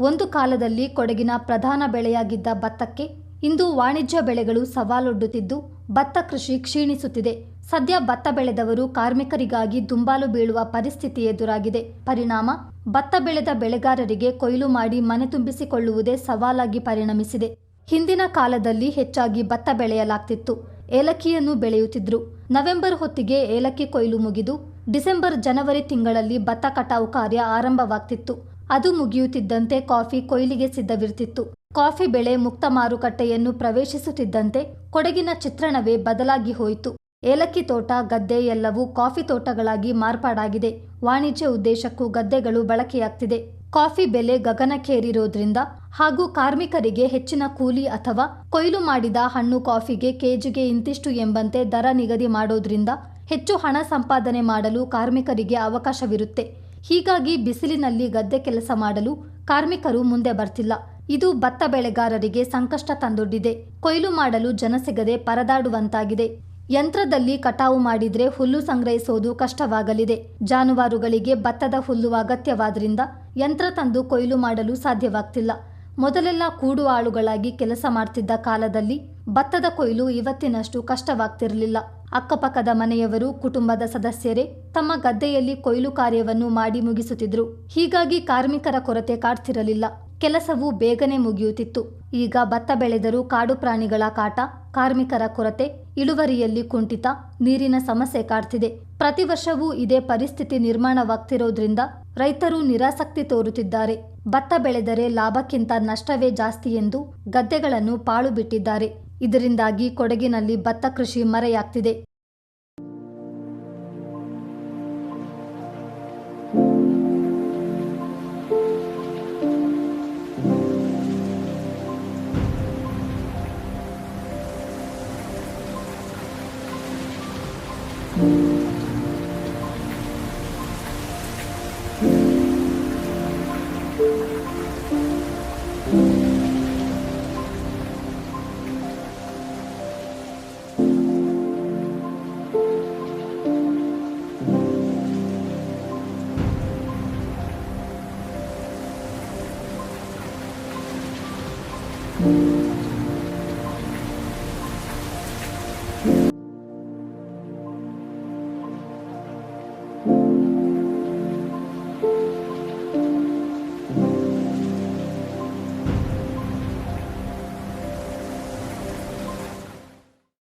ಒಂದು ಕಾಲದಲ್ಲಿ ಕೊಡಗಿನ ಪ್ರಧಾನ ಬೆಳೆಯಾಗಿದ್ದ ಭತ್ತಕ್ಕೆ ಇಂದು ವಾಣಿಜ್ಯ ಬೆಳೆಗಳು ಸವಾಲೊಡ್ಡುತ್ತಿದ್ದು, ಭತ್ತ ಕೃಷಿ ಕ್ಷೀಣಿಸುತ್ತಿದೆ. ಸದ್ಯ ಭತ್ತ ಬೆಳೆದವರು ಕಾರ್ಮಿಕರಿಗಾಗಿ ದುಂಬಾಲು ಬೀಳುವ ಪರಿಸ್ಥಿತಿ ಎದುರಾಗಿದೆ. ಪರಿಣಾಮ, ಭತ್ತ ಬೆಳೆದ ಬೆಳೆಗಾರರಿಗೆ ಕೊಯ್ಲು ಮಾಡಿ ಮನೆ ತುಂಬಿಸಿಕೊಳ್ಳುವುದೇ ಸವಾಲಾಗಿ ಪರಿಣಮಿಸಿದೆ. ಹಿಂದಿನ ಕಾಲದಲ್ಲಿ ಹೆಚ್ಚಾಗಿ ಭತ್ತ ಬೆಳೆಯಲಾಗ್ತಿತ್ತು. ಏಲಕ್ಕಿಯನ್ನು ಬೆಳೆಯುತ್ತಿದ್ರು. ನವೆಂಬರ್ ಹೊತ್ತಿಗೆ ಏಲಕ್ಕಿ ಕೊಯ್ಲು ಮುಗಿದು, ಡಿಸೆಂಬರ್ ಜನವರಿ ತಿಂಗಳಲ್ಲಿ ಭತ್ತ ಕಟಾವು ಕಾರ್ಯ ಆರಂಭವಾಗ್ತಿತ್ತು. ಅದು ಮುಗಿಯುತ್ತಿದ್ದಂತೆ ಕಾಫಿ ಕೊಯ್ಲಿಗೆ ಸಿದ್ಧವಿರುತ್ತಿತ್ತು ಕಾಫಿ ಬೆಳೆ ಮುಕ್ತ ಮಾರುಕಟ್ಟೆಯನ್ನು ಪ್ರವೇಶಿಸುತ್ತಿದ್ದಂತೆ ಕೊಡಗಿನ ಚಿತ್ರಣವೇ ಬದಲಾಗಿ ಹೋಯಿತು. ಏಲಕ್ಕಿ ತೋಟ, ಗದ್ದೆ ಎಲ್ಲವೂ ಕಾಫಿ ತೋಟಗಳಾಗಿ ಮಾರ್ಪಾಡಾಗಿದೆ. ವಾಣಿಜ್ಯ ಉದ್ದೇಶಕ್ಕೂ ಗದ್ದೆಗಳು ಬಳಕೆಯಾಗ್ತಿದೆ. ಕಾಫಿ ಬೆಲೆ ಗಗನಕ್ಕೇರಿರೋದ್ರಿಂದ ಹಾಗೂ ಕಾರ್ಮಿಕರಿಗೆ ಹೆಚ್ಚಿನ ಕೂಲಿ ಅಥವಾ ಕೊಯ್ಲು ಮಾಡಿದ ಹಣ್ಣು ಕಾಫಿಗೆ ಕೆಜಿಗೆ ಇಂತಿಷ್ಟು ಎಂಬಂತೆ ದರ ನಿಗದಿ ಮಾಡೋದ್ರಿಂದ ಹೆಚ್ಚು ಹಣ ಸಂಪಾದನೆ ಮಾಡಲು ಕಾರ್ಮಿಕರಿಗೆ ಅವಕಾಶವಿರುತ್ತೆ. ಹೀಗಾಗಿ ಬಿಸಿಲಿನಲ್ಲಿ ಗದ್ದೆ ಕೆಲಸ ಮಾಡಲು ಕಾರ್ಮಿಕರು ಮುಂದೆ ಬರ್ತಿಲ್ಲ. ಇದು ಭತ್ತ ಬೆಳೆಗಾರರಿಗೆ ಸಂಕಷ್ಟ ತಂದೊಡ್ಡಿದೆ. ಕೊಯ್ಲು ಮಾಡಲು ಜನ ಸಿಗದೆ ಪರದಾಡುವಂತಾಗಿದೆ. ಯಂತ್ರದಲ್ಲಿ ಕಟಾವು ಮಾಡಿದ್ರೆ ಹುಲ್ಲು ಸಂಗ್ರಹಿಸೋದು ಕಷ್ಟವಾಗಲಿದೆ. ಜಾನುವಾರುಗಳಿಗೆ ಭತ್ತದ ಹುಲ್ಲು ಅಗತ್ಯವಾದ್ರಿಂದ ಯಂತ್ರ ತಂದು ಕೊಯ್ಲು ಮಾಡಲು ಸಾಧ್ಯವಾಗ್ತಿಲ್ಲ. ಮೊದಲೆಲ್ಲ ಕೂಡು ಆಳುಗಳಾಗಿ ಕೆಲಸ ಮಾಡ್ತಿದ್ದ ಕಾಲದಲ್ಲಿ ಭತ್ತದ ಕೊಯ್ಲು ಇವತ್ತಿನಷ್ಟು ಕಷ್ಟವಾಗ್ತಿರಲಿಲ್ಲ. ಅಕ್ಕಪಕ್ಕದ ಮನೆಯವರು, ಕುಟುಂಬದ ಸದಸ್ಯರೇ ತಮ್ಮ ಗದ್ದೆಯಲ್ಲಿ ಕೊಯ್ಲು ಕಾರ್ಯವನ್ನು ಮಾಡಿ ಮುಗಿಸುತ್ತಿದ್ರು. ಹೀಗಾಗಿ ಕಾರ್ಮಿಕರ ಕೊರತೆ ಕಾಡ್ತಿರಲಿಲ್ಲ. ಕೆಲಸವು ಬೇಗನೆ ಮುಗಿಯುತ್ತಿತ್ತು. ಈಗ ಭತ್ತ ಬೆಳೆದರೂ ಕಾಡು ಪ್ರಾಣಿಗಳ ಕಾಟ, ಕಾರ್ಮಿಕರ ಕೊರತೆ, ಇಳುವರಿಯಲ್ಲಿ ಕುಂಠಿತ, ನೀರಿನ ಸಮಸ್ಯೆ ಕಾಡ್ತಿದೆ. ಪ್ರತಿ ವರ್ಷವೂ ಇದೇ ಪರಿಸ್ಥಿತಿ ನಿರ್ಮಾಣವಾಗ್ತಿರೋದ್ರಿಂದ ರೈತರು ನಿರಾಸಕ್ತಿ ತೋರುತ್ತಿದ್ದಾರೆ. ಭತ್ತ ಬೆಳೆದರೆ ಲಾಭಕ್ಕಿಂತ ನಷ್ಟವೇ ಜಾಸ್ತಿ ಎಂದು ಗದ್ದೆಗಳನ್ನು ಪಾಳು ಬಿಟ್ಟಿದ್ದಾರೆ. ಇದರಿಂದಾಗಿ ಕೊಡಗಿನಲ್ಲಿ ಭತ್ತ ಕೃಷಿ ಮರೆಯಾಗ್ತಿದೆ.